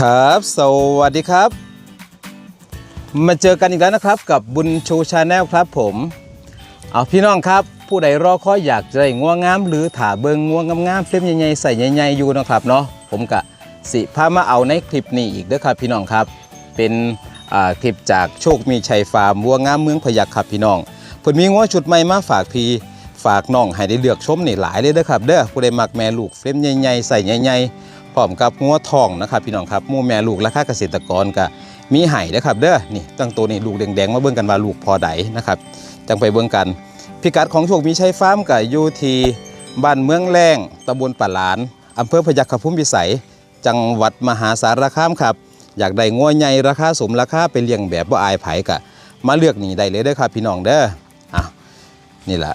ครับ สวัสดีครับ มาเจอกันอีกแล้วนะครับกับบุญชูชาแนลครับผม เอาพี่น้องครับ ผู้ใดรอคอยอยากจะได้ง่วงงาม หรือถาเบิงง่วงงามๆเฟรมใหญ่ๆใส่ใหญ่ๆอยู่นะครับเนาะผมกะสิพามาเอาในคลิปนี้อีกด้อครับพี่น้องครับ เป็นคลิปจากโชคมีชัยฟาร์มวัวงามเมืองพยัคฆ์ครับพี่น้องเพิ่นมีงัวชุดใหม่มาฝากพี่ฝากน้องให้ได้เลือกชมนี่หลายเลยเด้อครับเด้อผู้ใดมักแม่ลูกเฟรมใหญ่ๆใส่ใหญ่ๆ พร้อมกับงัวทองนะครับพี่น้องครับมูแม่ลูกราคาเกษตรกรก็มีไห้นะครับเด้อนี่ตั้งตัวนี่ลูกแดงๆมาเบิ่งกันว่าลูกพอใดนะครับจังไปเบิ่งกัน พิกัดของโชคมีชัยฟาร์มก็อยู่ที่บ้านเมืองแรงตำบลป่าหลานอำเภอพยัคฆภูมิพิสัย จังหวัดมหาสารคามครับ อยากได้งัวใหญ่ราคาสมราคาไปเลี้ยงแบบบ่าอายไผกะ มาเลือกนี่ได้เลยเด้อครับพี่น้องเด้ออะนี่แหละ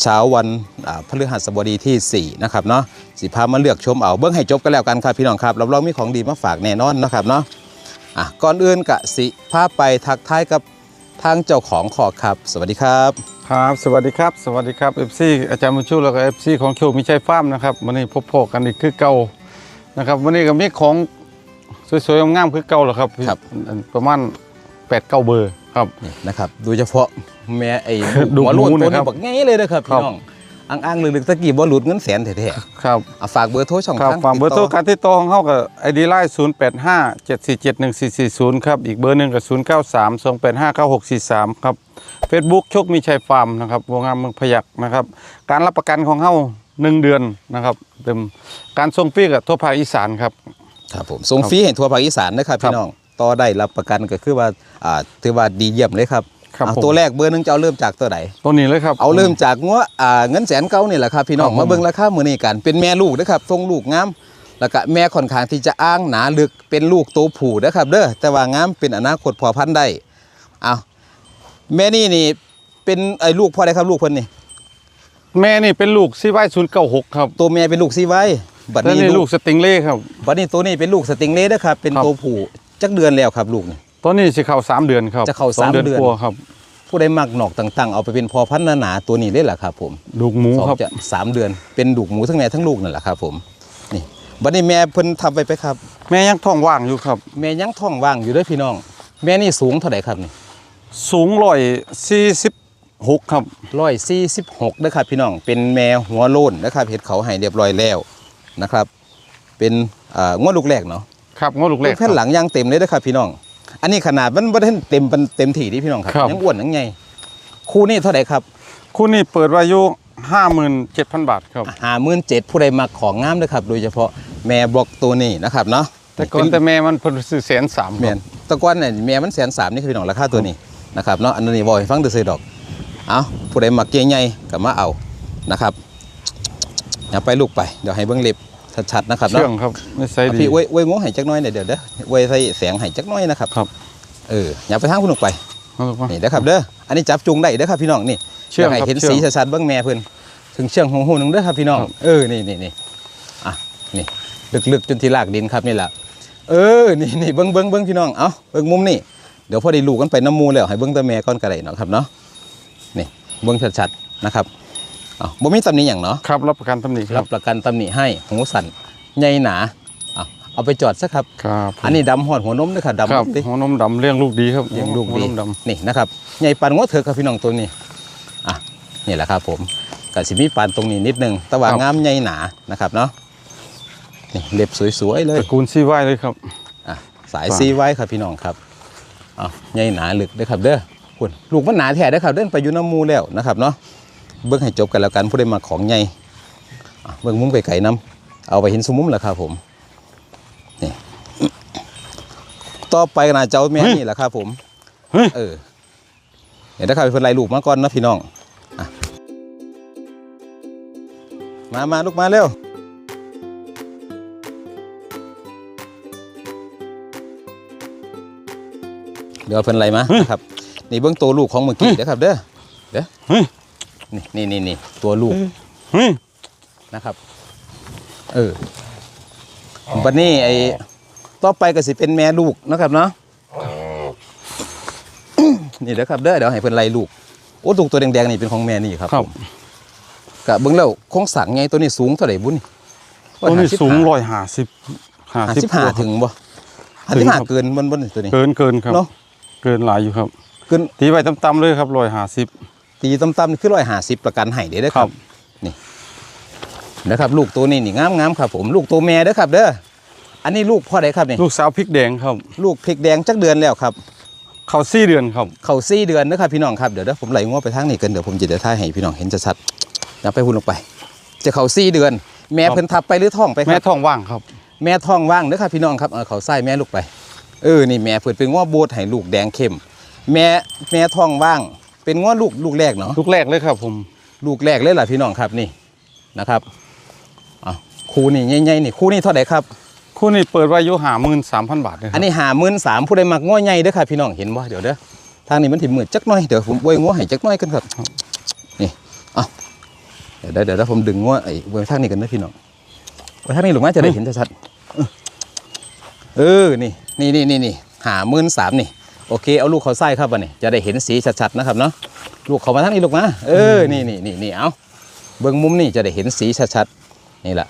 เช้าวันอ่าพฤหัสบดีที่ 4 นะครับเนาะสิพามาเลือกชมเอาเบิ้งให้จบกันแล้วกันครับพี่น้องครับรับรองมีของดีมาฝากแน่นอนนะครับเนาะอะก่อนอื่นกะสิพาไปทักทายกับทางเจ้าของขอกครับ สวัสดีครับครับ สวัสดีครับ สวัสดีครับ FC อาจารย์บุญชูแล้วก็ FC ของโชคมิชัยฟาร์มนะครับวันนี้พบพอกันอีกคือเก่านะครับวันนี้ก็มีของสวยๆงามๆคือเก่าแหละครับครับอันประมาณ8ปดเก้าเบอร์ ครับนี่นะครับโดยเฉพาะแม่ไอ้ดูหัวโล้นหมูตัวนะครันี้บบอกง่ายเลยนะครับพี่ครับน้องอ้างๆลึกๆตะกี้บ่หลุดเงินแสนแท้ครับๆอะฝากเบอร์โทรช่องครับทางฝากเบอร์โทรติดต่การที่โตอของเขากับไอดีไลน์0 8 5 7 4 7 1 4 4 0 ครับ อีกเบอร์หนึ่งกับ0 9 3 2 8 5 9 6 4 3 ครับ Facebook โชคมีชัยฟาร์มนะครับวงงามเมืองพยักนะครับ การรับประกันของเขาหนึ่งเดือนนะครับเต็มการส่งฟรีกับทั่วภาคอีสานครับครับผมส่งฟรีให้ทั่วภาคอีสานนะครับครับพี่น้อง ต่อได้รับประกันก็คือว่าอ่าถือว่าดีเยี่ยมเลยครับครับเอาผมตัวแรกเบอร์หนึงจะเอาเริ่มจากตัวไหน ตัวนี้เลยครับเอาเริ่มจากงัวอ่าเงินแสนเก้านี่แหละครับพี่น้องครับผมมาเบิ่งราคามื้อนี้กันเป็นแม่ลูกนะครับทรงลูกงามแล้วก็แม่ค่อนข้างที่จะอ้างหนาลึกเป็นลูกตัวผู้นะครับเด้อแต่ว่างามเป็นอนาคตพอพันธุ์ได้เอาแม่นี่นี่เป็นไอ้ลูกพ่อได้ครับลูกเพิ่นนี่แม่นี่เป็นลูกซีไว้ศูนย์เก้าหกครับตัวแม่เป็นลูกซีไว้บัดแล้วนี้นี่ลูลูกกสติงเล่ครับ บัดนี้ตัวนี้เป็นลูกสติงเล่นะครับเป็นครับ ตัวผู้ จักเดือนแล้วครับลูกนี่ตัวนี้สิเข้าสามเดือนครับจะเข้าสองสามเดือน กว่าครับผู้ใดมักหนอกต่างๆ เอาไปเป็นพอพันธุ์หนาๆตัวนี้เลยล่ะครับผมลูกหมูสองครับจะสามเดือนเป็นลูกหมูทั้งแม่ทั้งลูกนั่นแหละครับผมนี่บัดนี้แม่เพิ่นทำไปไปครับ แม่ยังท้องว่างอยู่ครับ แม่ยังท้องว่างอยู่เด้วยพี่น้อง แม่นี่สูงเท่าไหร่ครับนี่สูงร้อยสี่สิบหกครับ ร้อยสี่สิบหกนะครับพี่น้อง เป็นแม่หัวโล้นนะครับเห็ดเขาให้เรียบร้อยแล้วนะครับ เป็นเอ่องวดลูกแรกเนาะ ครับงอลูกแรลูกกแผ่นหลังยังเต็มเลยนะครับพี่น้อง อันนี้ขนาดมันไม่ได้เต็มเต็มถี่ที่พี่น้องครับครับ ยังอ้วนยังไงคู่นี้เท่าไหร่ครับคู่นี้เปิดไว้อยู่ห้าหมื่นเจ็ดพันบาทครับ หาหมื่นเจ็ดผู้ใดมาของงามเลยครับ โดยเฉพาะแม่บล็อกตัวนี้นะครับเนาะแต่ก่อนแต่แม่มันเพิ่นซื้อแสนสามแม่นแตะก้อนเนี่ยแม่มันแสนสามนี่คือพี่น้องราคาตัวนี้นะครับเนาะอันนี้บอยฟังดูซื้อดอก เอาผู้ใดมักเกี้ยใหญ่ก็มาเอานะครับอย่าไปลูกไปเดี๋ยวให้เบิ้งเล็บ ชัดๆนะครับเชื่เนาะองครับไม่ใส่เอาดีพี่อวยอวยงวให้จักหน้อยหน่อยเดี๋ยวเด้ออวยใส่แสงให้จักหน้อยนะครับครับ เอออย่าไปทางพุ่นออกไปเอาลูกมานี่นะครับเด้ออันนี้จับจุงได้เด้อครับพี่น้องนี่เชื่องยากให้ครับเห็นเชื่สีองชัดๆเบิ้งแม่เพิ่นถึงเชื่องหงหูหนึงเด้อครับพี่น้องครับเออนี่นี่นี่อะนี่ลึกๆจนที่ลากดินครับนี่แหละเออนี่นี่เบิ้งเบิ้งเบิ้งพี่น้องเอ้าเบิ้งมุมนี่เดี๋ยวพอได้ลูกกันไปน้ำมูแล้วให้เบิ้งแตาแม่ก่อนก็ได้เนาะครับเนาะนี่เบิ้งชัดๆนะครับเอ้าบ่มีตำหนิหยังเนาะครับรับประกันตำหนิครัรับบประกันตำหนิให้หูสั่นใหญ่หนาอะเอาไปจอดซะครับ ครับอันนี้ดำหอดหัวนมเด้อค่ะครับดำดิหัวนมดำเลี้ยงลูกดีครับเลี้ยงลูกหัวดีนมดนี่นะครับใหญ่ปานงวเถอะครับพี่น้องตัวนี้อะนี่แหละครับผมกสิมีปานตรงนี้นิดนึงแต่ว่างามใหญ่หนานะครับเนาะนี่เล็บสวยๆเลำยตระกูลซีไว้เลยครับ อะสายครับซีไว้ครับพี่น้องครับเอาใหญ่หนาลึกเด้อครับเด้อคุณลูกมันหนาแท้เด้อครับเดินไปอยู่น้ำมูแล้วนะครับเนาะ เบิ่งให้จบกันแล้วกันผู้ใดมาของใหญ่อะเบิ่งมุมไกลๆน้ำเอาไปเห็นสมุมแล้วครับผมนี่ต่อไปก็น่าจะเอาแม่นี่แหละครับผมเฮ้ยเออเห็นนะครับเพิ่นไล่ลูกมาก่อนนะพี่น้องอะมามาลูกมาเร็วเดี๋ยวเพิ่นไล่มานะครับ นี่เบื้องตัวลูกของเมื่อกี้เด้อครับเด้อเด้อเฮ้ย นี่นี่นี่นี่ตัวลูกเฮ้ยนะครับ เออบัดนี้ไอ้ต่อไปก็สิเป็นแม่ลูกนะครับเนาะนี่เด้อครับเด้อเดี๋ยวให้เพิ่นไล่ลูกโอ้ลูกตัวแดงๆนี่เป็นของแม่นี่ครับครับผมกะเบิ่งแล้วโครงสร้างไงตัวนี้สูงเท่าไหร่บุญตัวนี้สูงร้อยห้าสิบห้าห้าสิบสิบห้าถึงบ่อันที่ถึงห้าครับเกินบนบนตัวนี้เกินเกินครับเนอะเกินหลายอยู่ครับเกินตีไว้ต่ำๆเลยครับร้อยห้าสิบ ตีต่ำๆนี่คือร้อยห้าสิบประกันให้เด้อเด้อคครัรับบนี่นะครับ ลูกตัวนี้นี่งามงามๆครับ ผมลูกตัวแม่เด้อครับ เด้ออันนี้ลูกพ่อใดครับนี่ลูกสาวพริกแดงครับ ลูกพริกแดงจักเดือนแล้วครับเขาสี่เดือนครับเขาสี่เดือนนะครับพี่น้องครับเดี๋ยวเดี๋ยวผมไหลงวไปทางนี้กันเดี๋ยวผมจะเดี๋ยวท่ายให้พี่น้องเห็นชัดๆนับไปหุ่นลงไป จะเขาสี่เดือน แม่ครับเพิ่นทับไปหรือท้องไปคแม่รับท้องว่างครับ แม่ท้องว่างเด้อครับพี่น้องครับเอาเขาไส้แม่ลูกไปเออนี่แม่เพิ่นเป็นง้อโบดให้ลูกแดงเข้ม แม่แม่ท้องว่าง เป็นง้อลูกลูกแรกเนาะลูกแรกเลยครับ ผมลูกแรกเลยล่ะพี่น้องครับนี่นะครับอะคู่นี่ใหญ่ๆนี่คู่นี่เท่าไหร่ครับคู่นี้เปิดไว้อยู่หาหมื่นสามพันบาทเลยคอัรับนนี้หาหมื่นสามผู้ใดมักง้อใหญ่เด้อครับพี่น้องเห็นบ่เดี๋ยวเด้อทางนี้มันถิ่มืดจักหน่อยเดี๋ยวผมไว้ง้อให้จักหน่อยกันครับนี่เอะเดี๋ยวเดี๋ยวเดี๋ยวผมดึงง้อไอ้ไว้ทางนี้กันนะพี่น้องไว้ทางนี้หลวงมาจะได้เห็นชัดๆเออนี่นี่นี่นี่นี่หาหมื่นสามนี่ โอเคเอาลูกเขาไส้ครับวันนี้จะได้เห็นสีชัดๆนะครับเนาะลูกเขามาทางนี้ลูกมาเออนี่นี่นี่นี่เอาเบิ้งมุมนี่จะได้เห็นสีชัดๆนี่แหละ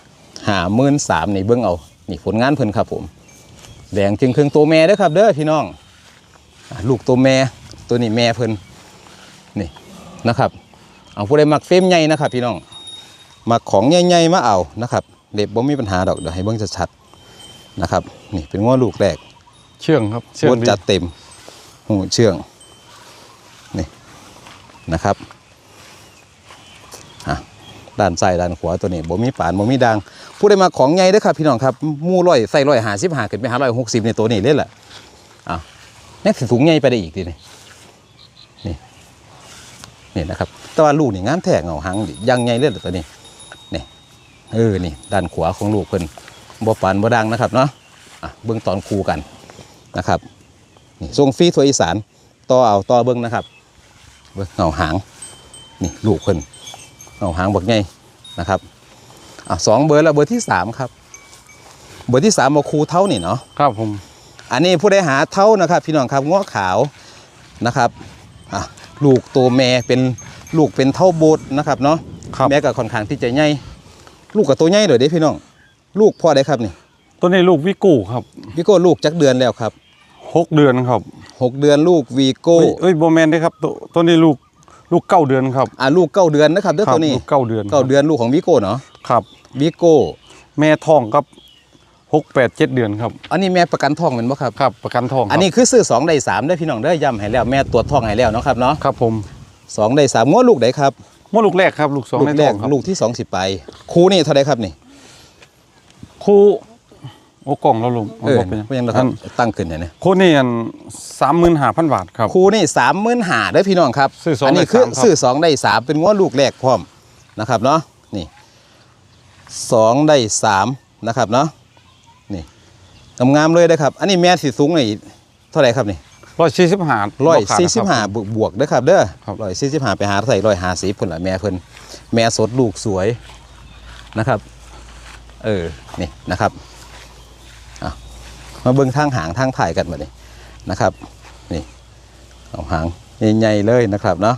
หาหมื่นสามนี่เบิ้งเอานี่ผลงานเพิ่นครับผมแดงจึงครึ่งตัวแม่เด้อครับ เด้อพี่น้องอะลูกตัวแม่ตัวนี้แม่เพิ่นนี่นะครับ เอาผู้ใดมักเฟรมใหญ่นะครับ พี่น้องมักของใหญ่ๆมาเอานะครับเด็บบ่มีปัญหาดอกเดี๋ยวให้เบิ่งชัดๆนะครับ นี่เป็นง้อลูกแรกเชื่องครับเชื่องบนดีจัดเต็ม หูเชื่องนี่นะครับด้านซ้ายด้านขวาตัวนี้บ่มีปานบ่มีดังผู้ใดมาของใหญ่เด้อครับพี่น้องครับมู่ร้อยใส่ร้อยหาสิบหาขึ้นไปหาร้อยหกสิบในตัวนี้เลยแหละอ้าวนี่สิสูงใหญ่ไปได้อีกทีนี่นี่นี่นะครับแต่ว่าลูกนี่งามแท้เงาหางยังใหญ่เลยล่ะตัวนี้นี่เออนี่ด้านขวาของลูกเพิ่นบ่ปานบ่ดังนะครับเนาะอะเบิ่งตอนคูกันนะครับ ทรงฟรีทัวอีสานต่อเอาต่อเบิ่งนะครับเบิ่งเงาหางนี่ลูกเพิ่นเงาหางบักใหญ่นะครับอะสองเบอร์แล้วเบอร์ที่สามครับ เบอร์ที่สามมาคูเท่านี่เนาะครับผม อันนี้ผู้ได้หาเท่านะครับ พี่น้องครับง้อขาวนะครับอะลูกตัวแม่เป็นลูกเป็นเท่าโบดนะครับเนาะครับ แม่กับค่อนข้างที่จะใหญ่ลูกกับตัวใหญ่เลยเด้พี่น้อง ลูกพ่อได้ครับนี่ ตัวนี้ลูกวิกูครับวีโก้ลูกจักเดือนแล้วครับ หกเดือนครับหกเดือนลูกวีโก้เอ้ยเอ้ยโบแมนได้ครับตัวตัวนี้ลูกลูกเก้าเดือนครับอะลูกเก้าเดือนนะครับเด้อครับตัวนี้ลูกเก้าเดือนเก้าเดือนลูกของวีโก้เนาะครับวีโก้แม่ท้องครับหกแปดเจ็ดเดือนครับ อันนี้แม่ประกันท้องเป็นบ่ครับครับ ประกันท้องครับอันนี้คือซื้อสองได้สามได้อพี่น้องได้อย้ำให้แล้วแม่ตรวจท้องให้แล้วเนาะครับเนาะครับผมสองได้สามง้อลูกไหนครับมดลูกแรกครับ ลูกสองลูในกแรท้อกงครับลูกที่สองสิไปครูนี่เท่าไรครับนี่คู่ โอ้กล่องแล้วลุงเออบ่เป็นหยังเป็นยังไงครับตั้งขึ้นเนี่ยนะคู่นี่อันสามหมื่นห้าพันบาทครับครูนี่สามหมื่นหาได้อพี่น้องครับซื้อสองนนี้ได้คือสามครับซื้อสองได้สามเป็นง้อลูกแรกพร้อมนะครับเนาะนี่สองได้สามนะครับเนาะนี่งามๆเลยนะครับ อันนี้แม่สีสูงนี่เท่าไหร่ครับนี่ร้อยสี่สิบห้าร้อยสี่สิบห้าบวกๆเด้อครับ เด้อครับร้อยสี่สิบห้าไปหาใส่ร้อยห้าสิบคนละแม่เพิ่นแม่สดลูกสวยนะครับ เออนี่นะครับอะ มาเบิ่งทางหางทางถ่ายกันมาดินะครับนี่เอาหางใหญ่ๆเลยนะครับเนาะ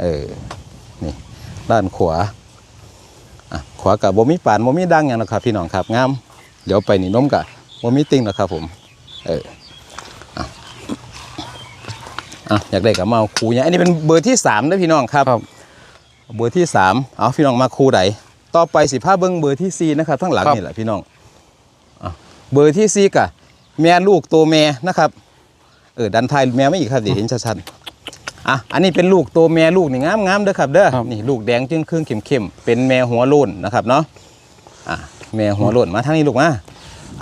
เออนี่ด้านขวาอะขวากับบ่มีปานบ่มีดังอย่างนะครับ พี่น้องครับงามเดี๋ยวไปนี่น้มกับบ่มีติ่งนะครับผมเอออะอยากได้กับมาเอาคูเนี่ยอันนี้เป็นเบอร์ที่สามนะพี่น้องครับครับเบอร์ที่สามเอาพี่น้องมาคูใดต่อไปสิผ้าเบิ้งเบอร์ที่สี่นะครับทั้งหลังนี่แหละพี่น้องอะ เบอร์ที่สี่กะแม่ลูกตัวแม่นะครับเออดันทายแม่ไม่อีกครับเดี๋ยวเห็นชัดๆอะอันนี้เป็นลูกตัวแม่ลูกนี่งามงามๆเด้อครับเด้อครับนี่ลูกแดงจึงครึ่งเข้มๆเป็นแม่หัวโล้นนะครับเนาะอะแม่หัวโล้นมาทางนี้ลูกมา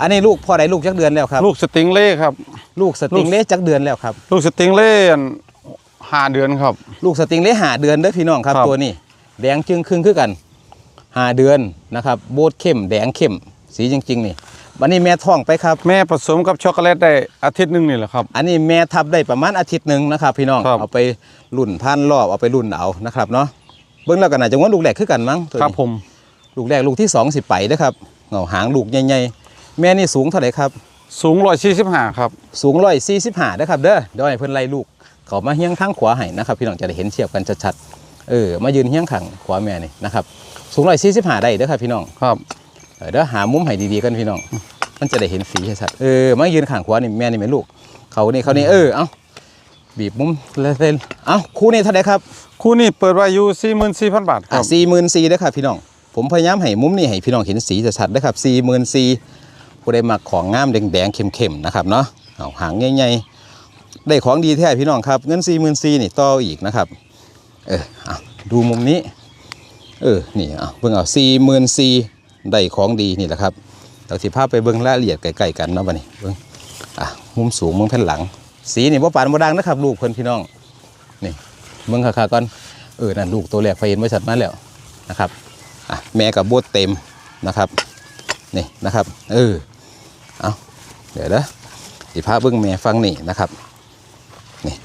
อันนี้ลูกพ่อใดลูกจักเดือนแล้วครับ ลูกสติงเล่ครับ ลูกสติงเล่จักเดือนแล้วครับ ลูกสติงเล่อันห้าเดือนครับ ลูกสติงเล่หาเดือนเด้อพี่น้องครับครับตัวนี้แดงจึงครึ่งคือกันหาเดือนนะครับ โบดเข้มแดงเข้มสีจริง ๆ นี่ วันนี้แม่ท้องไปครับ แม่ผสมกับช็อกโกแลตได้อาทิตย์หนึงนี่แหละครับ อันนี้แม่ทับได้ประมาณอาทิตย์หนึ่งนะครับ พี่น้องครับเอาไปรุ่นพันรอบเอาไปรุ่นเอานะครับเนาะเบิ้งแล้วกันน่าจะว่าลูกแรกคือกันมั้งตัวครับนี้ผมลูกแรกลูกที่สองสิไปเด้อครับเงาหางลูกใหญ่ๆแม่นี่สูงเท่าไหร่ครับสูงร้อยสี่สิบห้าครับสูงร้อยสี่สิบห้านะครับเด้อเดี๋ยวให้เพิ่นไล่ลูกเขามาเฮี้ยงทางขวาให้นะครับ พี่น้องจะได้เห็นเทียบกันชัดๆเออมายืนเฮี้ยงขังขวาแม่นี่นะครับสูงร้อยสี่สิบห้าได้เด้อครับพี่น้องครับ เออเดี๋ยวหามุมให้ดีๆกันพี่น้อง มันจะได้เห็นสีชัดๆเออมายืนข้างขวานี่แม่นี่แม่ลูก เขานี่เขานี่เออเอาบีบมุมละเส้นเอาคู่นี้เท่าไหร่ครับคู่นี้เปิดไว้อยู่สี่หมื่นสี่พันบาทคอะรับสี่หมื่นสี่นะครับพี่น้อง ผมพยายามให้มุมนี้ให้พี่น้องเห็นสีชัดๆนะครับสี่หมื่นสี่ผู้ใดมักของงามแดงๆเข้มๆนะครับเนาะเอาหางใหญ่ๆได้ของดีแท้พี่น้องครับเงินสี่หมื่นสี่นี่ต่ออีกนะครับ เออเอาดูมุมนี้ เออนี่เอาเบิ่งเอาสี่หมื่นสี่ ได้ของดีนี่แหละครับเราสิพาพไปเบิ่งละเอียดใกล้ๆกันเนาะบัดนี้เบิ่งอะมุมสูงมุมแผ่นหลัง สีนี่บ่ปานบ่ดังนะครับ ลูกเพิ่นพี่น้องนี่เบิ่งค่าๆก่อนเออนั่นลูกตัวแรกไฟเห็นไว้ชัดมาแล้วนะครับอะแม่กับบดเต็มนะครับนี่นะครับเออเอาเดี๋ยวนะสิพาเบิ่งแม่ฟังนี่นะครับนี่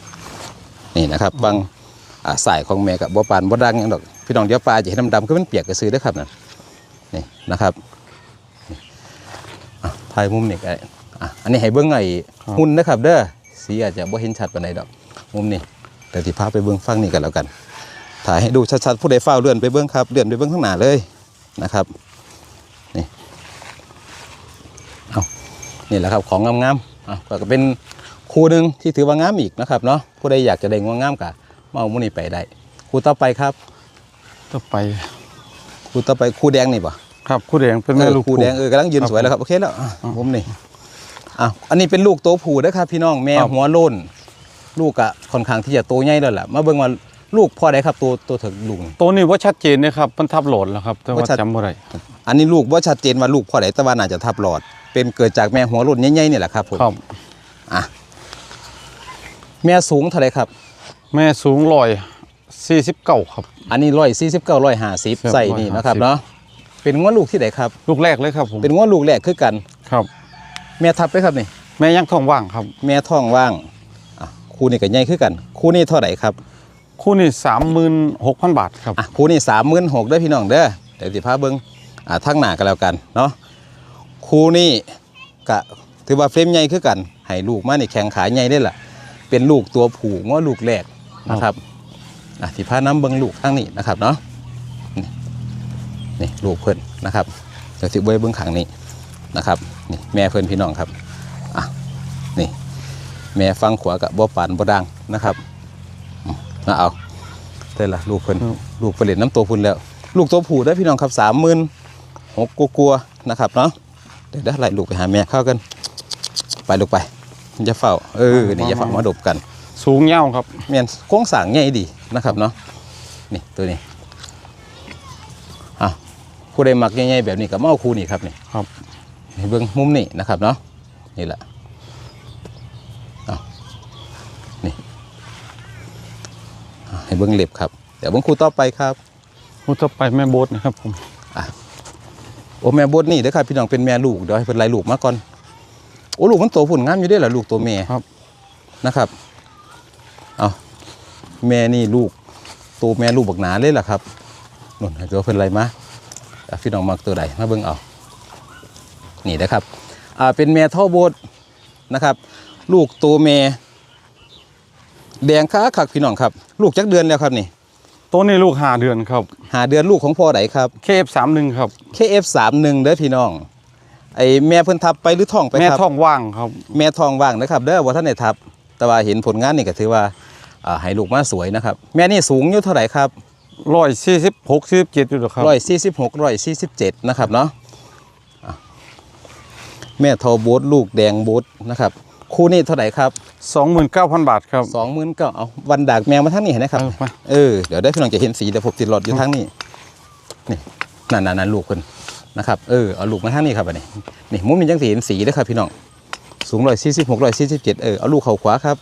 นี่นะครับบางอ่าสายของแม่กับบ่ปานบ่ดังหยังดอกพี่น้องเดี๋ยวปลาจะเห็นดำๆคือมันเปียกกระซื้อเด้ครับนั่น นี่นะครับนี่อะถ่ายมุมนี่ก็ได้อะอันนี้ให้เบิ่งไอ้หุ่นนะครับ เด้อสีอาจจะบ่เห็นชัดปานใดดอก มุมนี้แต่ที่พาไปเบื้องฟังนี่กันแล้วกัน ถ่ายให้ดูชัดๆผู้ใดเฝ้าเลื่อนไปเบื้องครับเลื่อนไปเบื้องข้างหน้าเลยนะครับนี่เอานี่แหละครับของงามๆอะก็เป็นคู่หนึ่งที่ถือว่างามอีกนะครับเนาะผู้ใดอยากจะได้งวงงามกะมาเอามุนี้ไปได้คู่ต่อไปครับ ต่อไปคู่ต่อไปคู่แดงนี่ป่ะ ครับคู่แดงเป็นแม่ลูกคู่แดงเออกำลังยืนครับสวยแล้วครับโอเคแล้วอะมุมนี้อะอันนี้เป็นลูกโตผูนะครับพี่น้องแม่ครับหัวโล้นลูกอะค่อนข้างที่จะโตใหญ่แล้วล่ะมาเบิ่งว่าลูกพ่อใดครับตัวตัวถึงลุงตัวนี้ว่าชัดเจนนะครับมันทับโหลดแล้วครับแต่ว่าว่าชัดจำบ่ได้อันนี้ลูกว่าชัดเจนว่าลูกพ่อใดแต่ว่าน่าจะทับหลอด เป็นเกิดจากแม่หัวโล้นใหญ่ๆนี่แหละครับผมครับอะแม่สูงเท่าไหรครับ แม่สูงร้อยสี่สิบเก้าครับ อันนี้ร้อยสี่สิบเก้าร้อยห้าสิบครับใส่นี่นะครับ150เนาะ เป็นง้วลูกที่ไหนครับ ลูกแรกเลยครับผมเป็นง้วลูกแรกคือกันครับ แม่ทับไปครับนี่ แม่ยังท้องว่างครับ แม่ท้องว่างอะคู่นี้ก็ใหญ่คือกัน คู่นี้เท่าไหร่ครับ คู่นี้สามหมื่นหกพันบาทครับอะคู่นี้สามหมื่นหกเด้อพี่น้องเด้อเดี๋ยวสิพาเบิ้งอ่าทั้งหน้ากันแล้วกันเนาะคู่นี้ก็ถือว่าเฟรมใหญ่คือกันให้ลูกมานี่แข็งขาใหญ่ได้ล่ะ เป็นลูกตัวผูง้อลูกแรกนะครับอะสิพาน้ำเบิ้งลูกทั้งนี้นะครับเนาะนี่ นี่ลูกเพิ่นนะครับเดี๋ยวสิเบิ้งเบิ้งขังนี้นะครับนี่แม่เพิ่นพี่น้องครับอะนี่แม่ฟังขวากับบ่ปานบ่ดังนะครับอืมมาเอาได้ละลูกเพิ่นลูกผลิตน้ำตัวพุ่นแล้ว ลูกตัวผู้ได้อพี่น้องครับสามหมื่นหกกลัวๆนะครับเนาะเดี๋ยวได้ไล่ลูกไปหาแม่เข้ากันไปลูกไปอย่าเฝ้าเออนี่อย่าเฝ้ามาดบกัน สูงยาวครับแม่นโค้งสร้างใหญ่ดีนะครับเนาะนี่ตัวนี้อะ ผู้ใดมักใหญ่ๆแบบนี้ก็มาเอาคู่นี่ครับนี่ครับให้เบิ่งมุมนี่นะครับเนาะนี่แหละเอานี่อะให้เบิ่งเล็บครับ เดี๋ยวเบิ่งคู่ต่อไปครับคู่ต่อไปแม่โบทนะครับผมโอ้แม่บดนี่เด้อครับพี่น้องเป็นแม่ลูกเดี๋ยวให้เพิ่นไล่ลูกมาก่อนโอ้ลูกมันโตผุ่นงามอยู่เด้อล่ะลูกตัวแม่ครับนะครับเอาแม่นี่ลูกตัวแม่ลูกบักหนาเลยล่ะครับนุ่นให้ตัวเพิ่นไล่มา อะพี่น้องมักตัวใดมาเบิ่งเอานี่นะครับอ่าเป็นแม่ท่อโบดนะครับ ลูกตัวแม่แดงค้าคักพี่น้องครับ ลูกจักเดือนแล้วครับนี่ตัวนี้ลูกห้าเดือนครับ หาเดือนลูกของพ่อใดครับเคฟสามหนึ่งครับ KF31 เด้อพี่น้อง ไอแม่เพิ่นทับไปหรือท้องไปแม่ครับ ท้องว่างครับ แม่ท้องว่างนะครับเด้อว่าท่านได้ทับ แต่ว่าเห็นผลงานนี่ก็ถือว่าอ่าให้ลูกมาสวยนะครับ แม่นี่สูงอยู่เท่าไหร่ครับ ร้อยสี่สิบหกสี่สิบเจ็ดอยู่หรอครับ146 147นะครับเนาะอะแม่ทอโบทลูกแดงโบทนะครับ คู่นี้เท่าไหร่ครับสองหมื่นเก้าพันบาทครับ20,000ก็เอาวันดากแมวมาทั้งนี้เห็นไหมครับเออมาเออเดี๋ยวได้พี่น้องจะเห็นสีเดี๋ยวผมติดหลอดอยู่ทั้งนี้นี่นั่นนั่นนั่นลูกเพิ่นนะครับเออเอาลูกมาทั้งนี้ครับอันนี้นี่มุมนี้จังสีเห็นสีเด้อครับพี่น้องสูงร้อยสี่สิบหกร้อยสี่สิบเจ็ดเออเอาลูกเข่าขวาครับ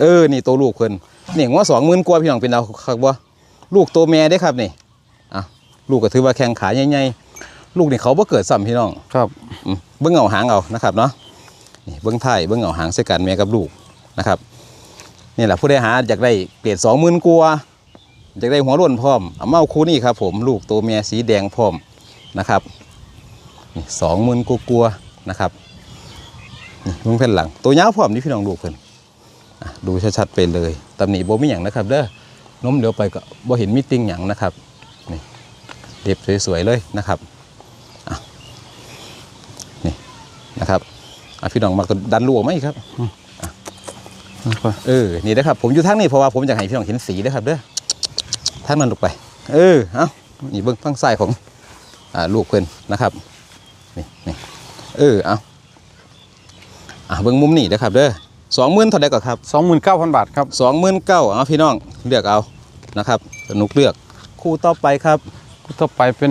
เออนี่ตัวลูกเพิ่นนี่งวสองหมื่นกว่าพี่น้องเป็นเอาครับบ่ ลูกตัวแม่ได้อครับนี่อะลูกก็ถือว่าแข้งขาใหญ่ๆลูกนี่เขาบ่เกิดซ้ำพี่น้องครับอืมเบิ้งเอาหางเอานะครับเนาะนี่เบิ้งไทายเบิ้งเอาหางใส่กันแม่กับลูกนะครับนี่แหละผู้ได้หาอยากได้เกรดสองหมื่นกว่าอยากได้หัวร่นพร้อมเอามาเอาคู่นี่ครับ ผมลูกตัวเมียสีแดงพร้อมนะครับสองหมื่นกลัวๆนะครับนี่เบิ้งเพิ่นหลังตัวยาวพร้อมนี่พี่น้องดูเพิ่นอะดูชัดๆไปเลยตำหนิโบไม่หยังนะครับเด้อ นมเดี๋ยวไปก็บ่เห็นมิติ้งหยังนะครับนี่เด็บสวยๆเลยนะครับนี่นะครับพี่น้องมักตัวดันลูกออกไหมาอีกครับเออนี่นะครับผมอยู่ทางนี้เพราะว่าผมอยากให้พี่น้องเห็นสีนะครับเด้อทางนั้นลงไป เออเอานี่เบิ้งฟังซ้ายของอ่าลูกเพิ่นนะครับนี่นี่เออเอาอ่าเบิ้งมุมนี่นะครับเด้อ สองหมื่นเท่าไดก่อนครับสองหมื่นเก้าพันบาทครับสองหมื่นเก้าเอาพี่น้องเลือกเอานะครับสนุกเลือกคู่ต่อไปครับต่อไปเป็น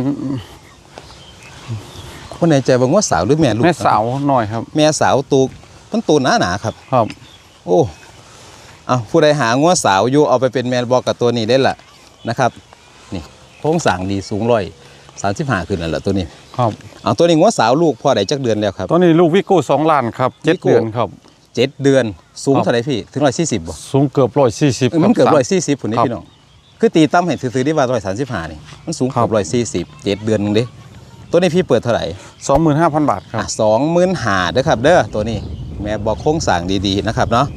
คนในใจว่าว่าสาวหรือแม่ลูกแม่สาวหน่อยครับ แม่สาวตูต้นตูหนาหนาๆครับ ครับ โอ้เอาผู้ใดหางัวสาวอยู่เอาไปเป็นแมนบอกกับตัวนี้ได้ละนะครับ นี่โค้งสร้างดีสูงร้อยสามสิบห้าขึ้นนั่นแหละตัวนี้ ครับเอาตัวนี้งัวสาวลูกพ่อใดจักเดือนแล้วครับตัวนี้ลูกวิโก้สองล้านครับเจ็ดวิโก้เดือนครับ เจ็ดเดือนสูงครับเท่าไหรพี่ถึงร้อยสี่สิบบ่สูงเกือบร้อยสี่สิบเออมันเกือบร้อยสี่สิบผลนี้ครับพี่น้องคือตีตั้มให้ซื้อๆได้ว่าร้อยสามสิบห้านี่มันสูงครัเกือบบร้อยสี่สิบเจ็ดเดือนนึงเด้ตัวนี้พี่เปิดเท่าไหร่สองหมื่นห้าพันบาทครับสองหมื่นหาเด้อครับเด้อตัวนี้แม่บอกโค้งสร้างดีๆนะครับเนาะ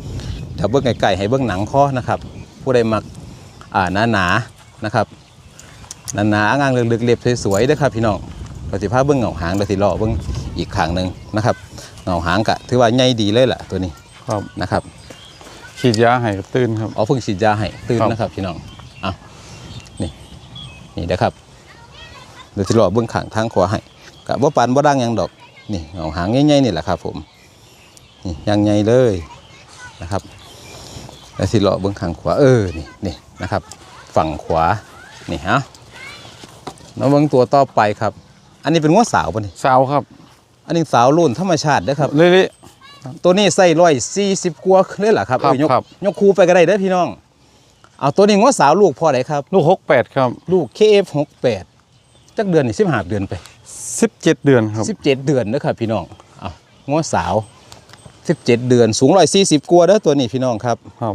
เดี๋ยวเบิ้งไก่ๆให้เบิ้งหนังคอนะครับผู้ใดมักอ่าหนาๆนะครับหนาๆอ่างๆเลือกๆเล็บสวยๆเด้อครับพี่น้องปฏิภาพเบิ้งเหงาหางเดี๋ยวสิเลาะเบิ้งอีกข้างหนึ่งนะครับ เหงาหางกะถือว่าใหญ่ดีเลยล่ะตัวนี้ครับนะครับ ฉีดยาให้ตื่นครับเอาเพิ่งฉีดยาให้ตื่นครับนะครับพี่น้องเอานี่นี่นะครับเดี๋ยวสิเลาะเบิ้งข้างทางขวาให้กะบ่ปานบ่ดังหยังดอกนี่เหงาหางใหญ่ๆนี่แหละครับ ผมนี่อยังใหญ่เลยนะครับแล้วสิเลาะเบิ้งข้างขวาเออนี่นี่นะครับ ฝั่งขวานี่ฮะแล้วเบิ้งตัวต่อไปครับ อันนี้เป็นงัวสาวป่ะนี่สาวครับ อันนี้สาวรุ่นธรรมชาตินะครับ เรื่อย ตัวนี้ใส่ร้อยสี่สิบกว่าเลยเหรอครับครับเอ้ยยกครับ ยกคูไปก็ได้เด้อพี่น้อง เอาตัวนี้งัวสาวลูกพ่อไหนครับ ๆลูกหกแปดครับลูก KF68 จักเดือนนี่สิบห้าเดือนไป สิบเจ็ดเดือนครับสิบเจ็ดเดือนนะครับพี่น้องเอางัวสาวสิบเจ็ดเดือน สูงร้อยสี่สิบกว่าเด้อตัวนี้พี่น้องครับ ครับ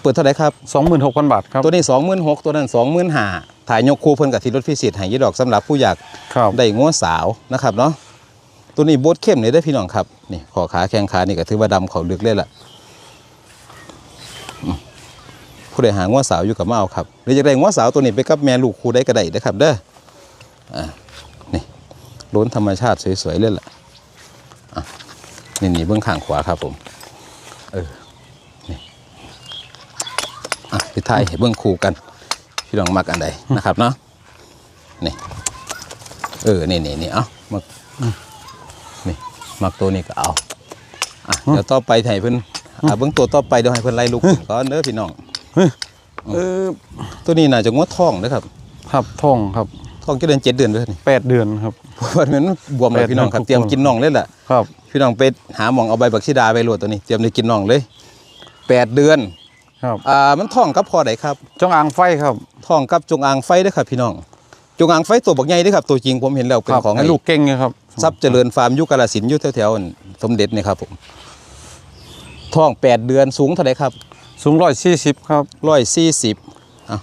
เปิดเท่าไหร่ครับ สองหมื่นหกพันบาทครับตัวนี้สองหมื่นหกตัวนั้นสองหมื่นห้า ถ่ายยกคูเพิ่นกับที่รถพิเศษให้ยีดอกสำหรับผู้อยากครับได้งัวสาวนะครับเนาะตัวนี้โบดเข้มเลยได้อพี่น้องครับนี่ขอขาแข้งขานี่ก็ถือว่าดำเขาลึกเลยล่ะอืมผู้ใดหางัวสาวอยู่กับมาเอาครับหรือจะได้งัวสาวตัวนี้ไปกับแม่ลูกคู่ได้ก็ได้เด้อครับ เด้ออ่านี่ล้นธรรมชาติสวยๆเลยล่ะอะนี่นี่เบื้องข้างขวาครับผมเออนี่อะพี่ไทายให้เบื้องคู่กัน พี่น้องมักอันใดนะครับเนาะนี่เออนี่นี่นี่เอามักนี่มักตัวนี้ก็เอาอะเดี๋ยวต่อไปให้เพิ่นอ่าเบื้องตัวต่อไปเดี๋ยวให้เพิ่นไล่ลูกขึ้นก่อนเด้อพี่น้องเออตัวนี้น่าจะงวดท้องนะครับ ครับท่องครับท้องจะเดือนเจ็ดเดือนเด้อนี่แปดเดือนครับเพราะว่ามันบวมเลยแปดพี่น้องครับเดือนเตรียมกินน่องเลยล่ะครับ พี่น้องไปหาหมองเอาใบบักชีดาไปโหลดตัวนี้เตรียมได้กินน่องเลยแปดเดือน ครับอ่ามันท้องกับพอไดครับจงอางไฟครับท้องกับจงอางไฟเด้อครับพี่น้อง จงอางไฟตัวบักใหญ่เด้อครับตัวจริงผมเห็นแล้วเป็นครับของให้ไอ้ลูกเก่งนะครับทรัพย์เจริญฟาร์มอยุกาลสินธุ์อยุแถวๆอั่นสมเด็จนี่ครับผมท้องแปดเดือนสูงเท่าไหร่ครับสูงร้อยสี่สิบครับร้อยสี่สิบอะ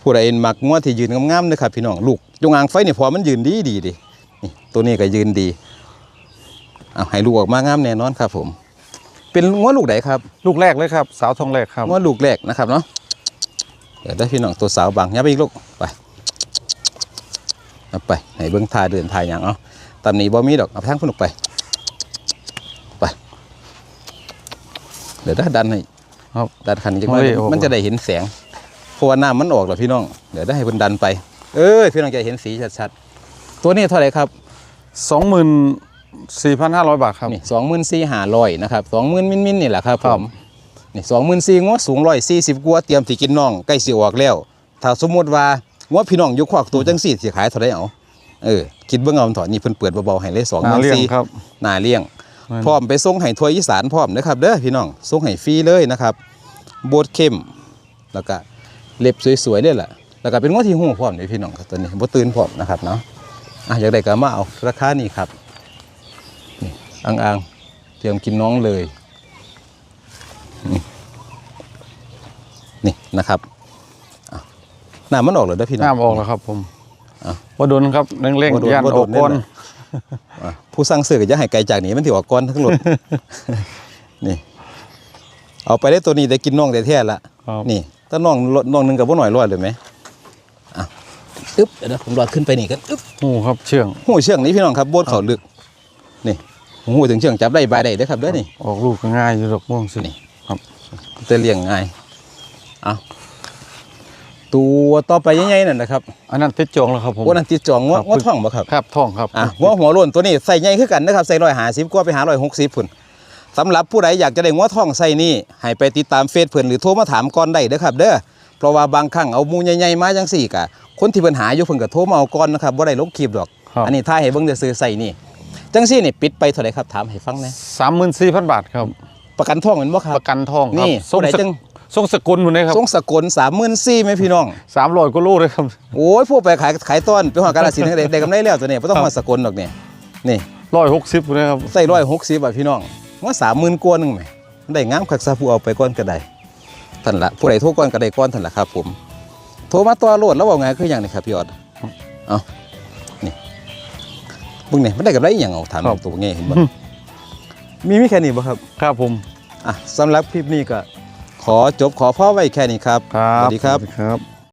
ผู้ใดมักงวดที่ยืนงามๆนะครับพี่น้องลูกจงอางไฟนี่พอมันยืนดีดีดินี่ตัวนี้ก็ยืนดีเอาให้ลูกออกมางามแน่นอนครับผม เป็นงวดลูกไหนครับลูกแรกเลยครับ สาวทองแรกครับงวดลูกแรกนะครับเนาะเดี๋ยวได้พี่น้องตัวสาวบางยับไปอีกลูกไปเอาไปให้เบิ้งทาเดินทายอย่างเอาตำหนี้บ่มีดอกเอาไปทางพุ่นออกไปไป เดี๋ยวได้ดันให้ครับดันคันจังว่าโอ้ยโอ้โหมันจะได้เห็นแสงเพราะว่าน้ำมันออกแล้วพี่น้องเดี๋ยวได้ให้เพิ่นดันไป เอ้ยพี่น้องจะเห็นสีชัดๆตัวนี้เท่าไหร่ครับสองหมื่น สี่พันห้าร้อยบาทครับ นี่สองหมื่นสี่ห้าร้อยนะครับสองหมื่นมินมินๆนี่แหละครับผครับ มนี่สองหมื่นสี่งวสูงร้อยสี่สิบกว่าเตรียมสิกินน่องใกล้สิออกแล้ว ถ้าสมมติว่างวพี่น้องอยู่ขวากตัวจังสี่สิขายเท่าไหรเอาเออคิดเบิ่งเอาถอนนี่เพิ่นเปิดเบาๆให้เลยสองหนามื่นเลี้ยงสี่ ครับ หนาเลี้ยงนั่น พร้อมไปส่งให้ทัวร์อีสานพร้อมนะครับเด้อพี่น้องส่งให้ฟรีเลยนะครับโบดเข้มแล้วก็เล็บสวยๆเลยล่ะแล้วก็เป็นงวที่หูพร้อมเลยพี่น้องครับตัวนี้บ่ตื่นพร้อมนะครับเนาะอะอยากได้ก็มาเอาราคานี่ครับนี่ อ่างๆ เตรียมกินน้องเลย นี่นี่นะครับอะน้ำมันออกเลยเด้อพี่น้องน้ำออกแล้วครับ ผมอะว่าโดนครับเร่งบ่โดนๆย่านบ่อโดอกนก้อนแน่นอนอะผู้สร้างเสือก็จะให้ไกลจากนี้มันถือว่าก้อนทั้งหมดนี่เอาไปได้ตัวนี้ได้กินน่องได้แท้ละครับนี่ถ้าน่องน่องหนึงกับว่าหน่อยร้อยเลยไหมอะอึ๊บเดี๋ยวนะผมรอดขึ้นไปนี่กันอึ๊บหูครับเชื่องหูเชือกนี้พี่น้องครับโบดเขาลึกนี่ หูถึงเชื่องจับได้บายได้เด้อครับเด้อนี่ ออกลูกก็ง่ายอยู่ดอกม่วงสินี่ ครับจะเลี้ยงง่ายเอาตัวต่อไปใหญ่ๆนั่นนะครับอันนั้นติดจองแล้วครับผม ว่านั่นติดจองงวครับ งวท่องบ่ครับครับท่องครับอะงวหัวโล้นตัวนี้ใส่ใหญ่คือกันนะครับใส่ร้อยหาสิบกว่าไปหาร้อยหกสิบพุ่นสำหรับผู้ใดอยากจะได้งวท่องใส่นี่ให้ไปติดตามเฟซเพิ่นหรือโทรมาถามก่อนได้เด้อครับ เด้อเพราะว่าบางครั้งเอาหมูใหญ่ๆมาจังสี่กะคนที่เพิ่นหาอยู่เพิ่นก็โทรมาเอาก่อนนะครับบ่ได้ลงคลิปดอก ครับ อันนี้ถ้าให้เบิ่งจะซื้อใส่นี่ จังซี่นี่ปิดไปเท่าไหร่ครับถามให้ฟังหนะสามหมื่นสี่พันบาทครับ ประกันท่องแม่นบ่ครัปบระกันท่องครับนี่ทรงผู้ใดสจึงทรงสกุลอยู่นะครับทรงสกล34,000ไหมพี่น้อง สามร้อยกว่าลูกเลยครับโอ้ยพวกไปขายขายต้นไปหอกาลสินธุ์ได้ได้กำไรแล้วตัวนี้บ่ต้องมาสกลดอกนี่นี่ร้อยหกสิบเลยครับ ใส่160บาทพี่น้องว่า30,000กว่าหนึงแหมได้งามคักซะผู้เอาไปก่อนก็ได้ท่านละผู้ใดโทรก่อนก็ได้ก่อนท่านละครับผมโทรมาต่อโลดแล้วว่าไงคือหยังนี่ครับพี่ออดเอานี่เบิ่งนี่มันได้กำไรอีหยังเอาถามตัวง่ายเห็นบ่มีมีแค่นี้บ่ครับครับผม อะสำหรับคลิปนี้ก็ขอจบขอพ่อไว้แค่นี้ครับ ครับ สวัสดีครับ ครับ